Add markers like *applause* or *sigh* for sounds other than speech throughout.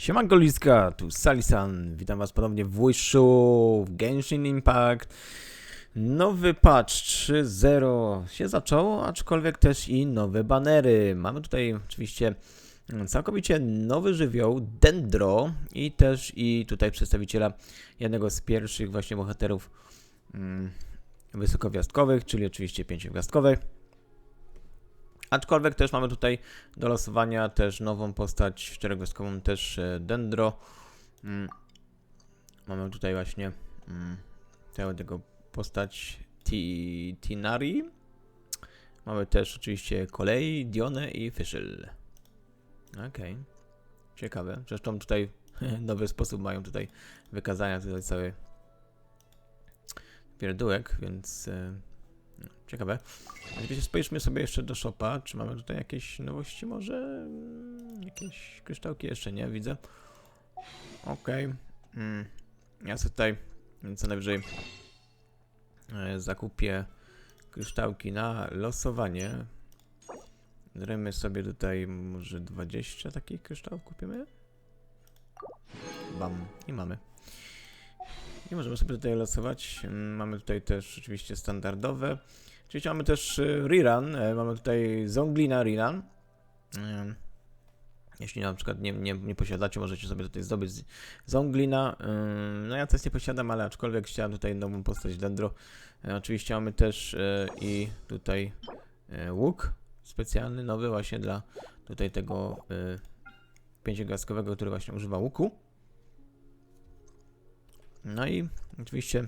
Siemanko Liska, tu Salisan, witam was ponownie w Wishu, w Genshin Impact. Nowy patch 3.0 się zaczął, aczkolwiek też i nowe banery. Mamy tutaj oczywiście całkowicie nowy żywioł, Dendro i też i tutaj przedstawiciela jednego z pierwszych właśnie bohaterów mm, wysokogwiazdkowych, czyli oczywiście pięciogwiazdkowych. Aczkolwiek też mamy tutaj do losowania też nową postać czterogwiazdkową, też e, Dendro. Mm. Mamy tutaj właśnie mm, tego, postać Ti- Tinari. Mamy też oczywiście Kolei, Dionę i Fischl. Okej. Ciekawe. Zresztą tutaj *laughs* nowy sposób mają tutaj wykazania tutaj cały pierdółek, więc ciekawe. Oczywiście spójrzmy sobie jeszcze do shopa. Czy mamy tutaj jakieś nowości może? Mm, Jakieś kryształki jeszcze nie widzę. Okej. Mm. Ja sobie tutaj co najwyżej e, zakupię kryształki na losowanie. Zrobimy sobie tutaj może 20 takich kryształów kupimy. Bam. I mamy. I możemy sobie tutaj losować. Mm, Mamy tutaj też oczywiście standardowe. Oczywiście mamy też y, rerun. e, Mamy tutaj Zonglina rerun. Ym, Jeśli na przykład nie, nie, nie posiadacie, możecie sobie tutaj zdobyć Zonglina. Ym, No ja też nie posiadam, ale aczkolwiek chciałem tutaj nową postać Dendro. E, Oczywiście mamy też e, i tutaj e, łuk specjalny, nowy właśnie dla tutaj tego e, pięciogwiazdkowego, który właśnie używa łuku. No i oczywiście,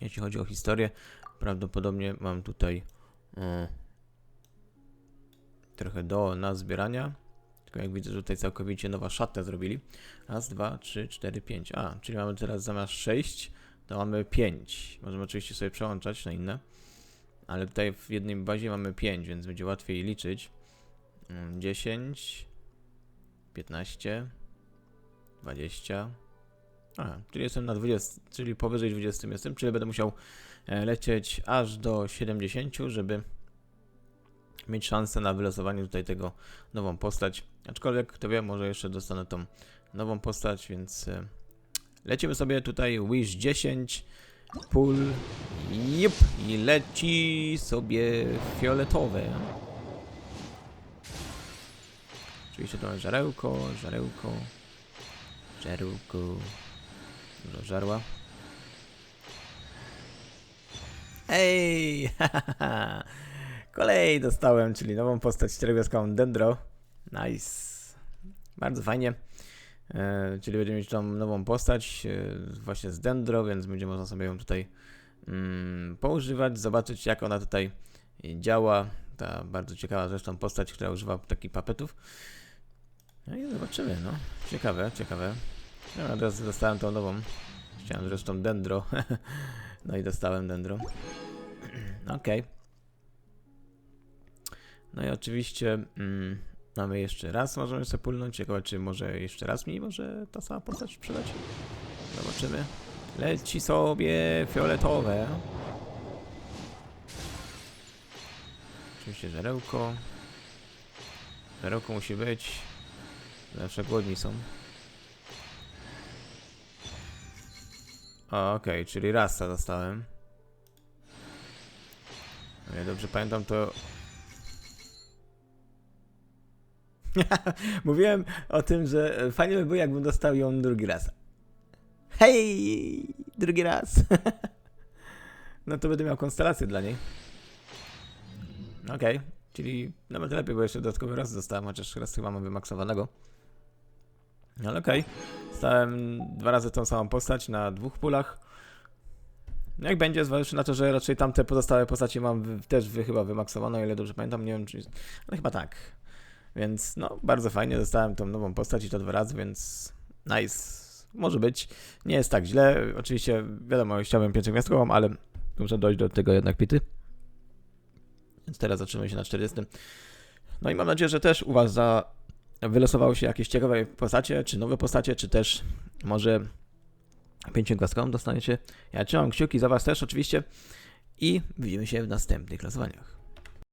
jeśli chodzi o historię, prawdopodobnie mam tutaj e, trochę do nazbierania. Tylko jak widzę, tutaj całkowicie nowa szata zrobili. Raz, dwa, trzy, cztery, pięć. A, czyli mamy teraz zamiast sześć, to mamy pięć. Możemy oczywiście sobie przełączać na inne. Ale tutaj w jednej bazie mamy pięć, więc będzie łatwiej liczyć. Mm, 10, 15, 20. A, czyli jestem na 20, czyli powyżej 20 jestem, czyli będę musiał e, lecieć aż do 70, żeby mieć szansę na wylosowanie tutaj tego nową postać. Aczkolwiek, kto wie, może jeszcze dostanę tą nową postać, więc e, lecimy sobie tutaj Wish 10, pól, jup, i leci sobie fioletowe. Oczywiście to żarełko, żarełko, żarełko. Dużo żarła. Ej! *laughs* Kolej dostałem, czyli nową postać czterogwiazdkową Dendro. Nice. Bardzo fajnie. E, czyli będziemy mieć tą nową postać e, właśnie z Dendro, więc będzie można sobie ją tutaj mm, poużywać, zobaczyć jak ona tutaj działa. Ta bardzo ciekawa zresztą postać, która używa takich papetów. No i zobaczymy, no. Ciekawe, ciekawe. No, od razu dostałem tą nową. Chciałem zresztą dendro. *laughs* no i dostałem dendro. *clears throat* Okej. No i oczywiście mm, mamy jeszcze raz, możemy sobie pulnąć. Ciekawe, czy może jeszcze raz mi może ta sama postać sprzedać. Zobaczymy. Leci sobie fioletowe. Oczywiście żerełko. Żerełko musi być. Zawsze głodni są. Okej, czyli rasa dostałem. O ile dobrze pamiętam, to... *laughs* Mówiłem o tym, że fajnie by było, jakbym dostał ją drugi raz. Hej! Drugi raz! *laughs* no to będę miał konstelację dla niej. Okej, czyli nawet lepiej, bo jeszcze dodatkowy raz dostałem, chociaż raz chyba mam wymaksowanego. No okej. Stałem dwa razy tą samą postać na dwóch pulach. No jak będzie, zważywszy na to, że raczej tamte pozostałe postacie mam też wy, chyba wymaksowane, o ile dobrze pamiętam, nie wiem czy... Ale chyba tak. Więc no, bardzo fajnie dostałem tą nową postać i to dwa razy, więc nice. Może być. Nie jest tak źle. Oczywiście, wiadomo, chciałbym pięciogwiazdkową, ale muszę dojść do tego jednak pity. Więc teraz zatrzymamy się na 40. No i mam nadzieję, że też u Was za wylosowały się jakieś ciekawe postacie, czy nowe postacie, czy też może pięciogwiazdkową dostaniecie. Ja trzymam kciuki za Was też oczywiście i widzimy się w następnych losowaniach.